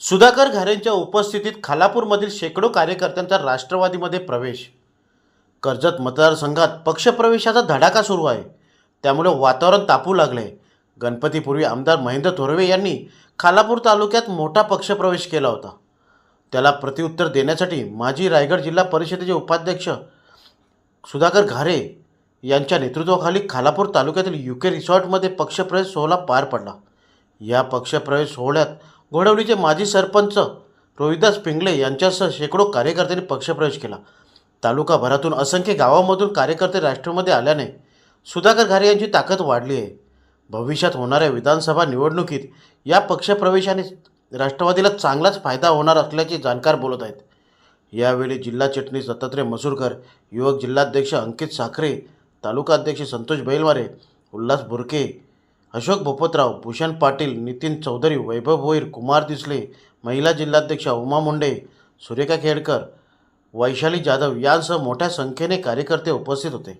सुधाकर घारेंच्या उपस्थितीत खालापूरमधील शेकडो कार्यकर्त्यांचा राष्ट्रवादीमध्ये प्रवेश. कर्जत मतदारसंघात पक्षप्रवेशाचा धडाका सुरू आहे. त्यामुळे वातावरण तापू लागले. गणपतीपूर्वी आमदार महेंद्र थोरवे यांनी खालापूर तालुक्यात मोठा पक्षप्रवेश केला होता. त्याला प्रत्युत्तर देण्यासाठी माजी रायगड जिल्हा परिषदेचे उपाध्यक्ष सुधाकर घारे यांच्या नेतृत्वाखाली खालापूर तालुक्यातील युके रिसॉर्टमध्ये पक्षप्रवेश सोहळा पार पडला. या पक्षप्रवेश सोहळ्यात घोडवलीचे माजी सरपंच रोहिदास पिंगळे यांच्यासह शेकडो कार्यकर्त्यांनी पक्षप्रवेश केला. तालुकाभरातून असंख्य गावामधून कार्यकर्ते राष्ट्रमध्ये आल्याने सुधाकर घारे यांची ताकद वाढली आहे. भविष्यात होणाऱ्या विधानसभा निवडणुकीत या पक्षप्रवेशाने राष्ट्रवादीला चांगलाच फायदा होणार असल्याचे जाणकार बोलत आहेत. यावेळी जिल्हा चिटणीस दत्तात्रय मसूरकर युवक जिल्हाध्यक्ष अंकित साखरे तालुका अध्यक्ष संतोष बैलवारे उल्हास बुरके अशोक भोपतराव भूषण पाटील नितीन चौधरी वैभव भोईर कुमार दिसले महिला जिल्हाध्यक्षा उमा मुंडे सुरेखा खेडकर वैशाली जाधव यांसह मोठ्या संख्येने कार्यकर्ते उपस्थित होते.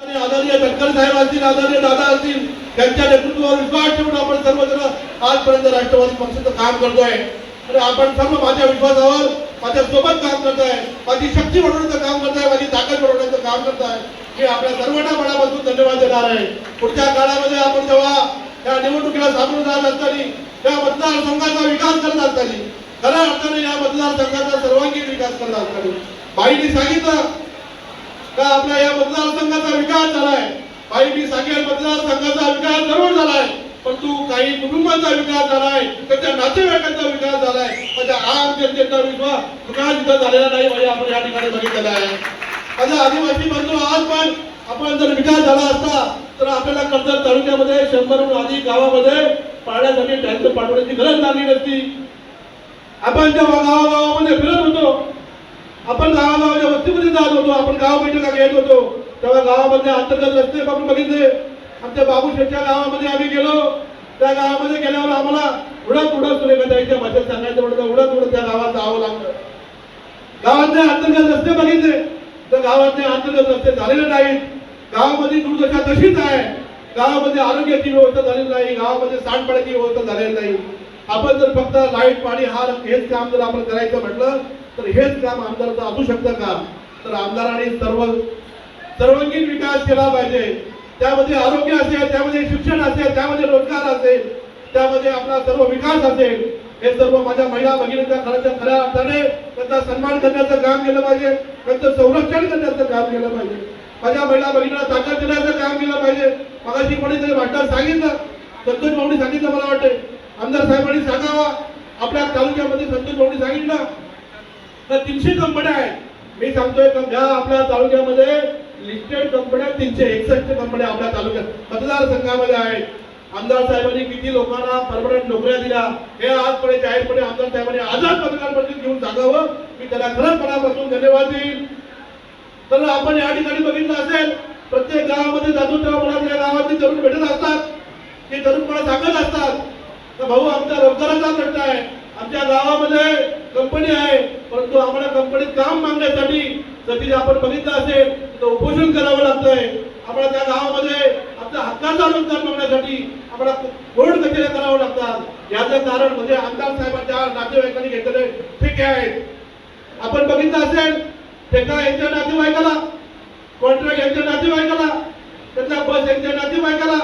आदरणीय गडकरी साहेब असतील आदरणीय दादा असतील त्यांच्या नेतृत्वावर विश्वास ठेवून आपण सर्वजण आजपर्यंत राष्ट्रवादी पक्षाचं काम करतोय. आणि आपण सर्व माझ्या विश्वासावर माझ्या सोबत काम करताय माझी शक्ती वाढवण्याचं काम करताय माझी ताकद वाढवण्याचं काम करताय. मी आपल्या सर्वांना मनापासून धन्यवाद देणार आहे. पुढच्या काळामध्ये आपण जेव्हा या निवडणुकीला सामोरं जात असताना त्या मतदारसंघाचा विकास करत असताना खऱ्या अर्थाने या मतदारसंघाचा सर्वांगीण विकास करत असताना. बाईंनी सांगितलं का आपल्या या मतदारसंघाचा विकास झालाय. काही मी सांगेल मतदारसंघाचा विकास जरूर झालाय. परंतु काही कुटुंबांचा विकास झालाय त्याच्या नातेवाईकांचा विकास झालाय. माझ्या आम जनतेचा विश्वास विकास इथं झालेला नाही म्हणजे आपण या ठिकाणी बघितलेला आहे. माझ्या आदिवासी बंधू आज पण आपण जर विकास झाला असता तर आपल्याला कर्जत तालुक्यामध्ये शंभरहून अधिक गावामध्ये पाण्यासाठी टँकर पाठवण्याची गरज लागली नसती. आपण जेव्हा गावागावामध्ये फिरत होतो आपण गावागावाच्या वस्तीमध्ये जात होतो आपण गाव बैठका घेत होतो तेव्हा गावामध्ये अंतर्गत रस्ते आपण बघितले. आमच्या बाबूशेठच्या गावामध्ये आम्ही गेलो. त्या गावामध्ये गेल्यावर आम्हाला उडत उडत सुरेखा द्यायच्या भाषेत सांगायचं म्हणतं उडत उडत त्या गावात जावं लागलं गावातले अंतर्गत रस्ते बघितले. तर गावातले अंतर्गत रस्ते झालेले नाहीत. गावामध्ये दुर्दशा तशीच आहे. गावामध्ये आरोग्याची व्यवस्था झालेली नाही. गावामध्ये सांडपाण्याची व्यवस्था झालेली नाही. आपण जर फक्त लाइट पाणी हा हेच काम जर आपण करायचं म्हटलं तर हेच काम आमदाराचं असू शकतं का? तर आमदारांनी सर्व सर्वांगीण विकास केला पाहिजे. त्यामध्ये आरोग्य असेल त्यामध्ये शिक्षण असेल त्यामध्ये रोजगार असेल त्यामध्ये आपला सर्व विकास असेल. हे सर्व माझ्या महिला भगिनीच्या खऱ्याच्या खऱ्या अर्थाने त्यांचा सन्मान करण्याचं काम केलं पाहिजे. त्यांचं संरक्षण करण्याचं काम केलं पाहिजे. माझ्या महिला भगिनीला ताकद देण्याचं काम केलं पाहिजे. मगाशी कोणीतरी वाटतं सांगितलं? संतोष भाऊनी सांगितलं मला वाटते आमदार साहेबांनी सांगावा. आपल्या तालुक्यामध्ये संतोष भाऊनी सांगितलं. तर तीनशे कंपन्या आहेत. मी सांगतोय का आपल्या तालुक्यामध्ये. लिस्टेड कंपन्या तीनशे एकसष्ट कंपन्या आपल्या तालुक्यात. मतदारसंघामध्ये आहेत. आमदार साहेबांनी किती लोकांना परमनंट नोकऱ्या दिल्या हे आजपणे जाहीरपणे आमदार साहेबांनी आझाद मतदार परिषद घेऊन सांगावं. मी त्याला खरंच मनापासून धन्यवाद देईल तर आपण या ठिकाणी बघितलं असेल प्रत्येक गावामध्ये जातो तेव्हा मला त्या गावातले तरुण भेटत असतात. ते तरुण मला सांगत असतात तर भाऊ आमचा रोजगाराचा प्रश्न आहे. आमच्या गावामध्ये कंपनी आहे. परंतु आम्हाला कंपनीत काम मागण्यासाठी सतीश आपण बघितलं असेल उपोषण करावं लागतंय. आपल्या त्या गावामध्ये आपल्या हक्काचा रोजगार मागण्यासाठी आपल्याला कोर्ट कचेऱ्या करावं लागतात? याचं कारण म्हणजे आमदार साहेबांच्या नातेवाईकांनी घेतलेले ठीक आहेत. आपण बघितलं असेल ठेका यांच्या नातेवाईकाला कॉन्ट्रॅक्ट यांच्या नातेवाईकाला त्याच्या बस यांच्या नातेवाईकाला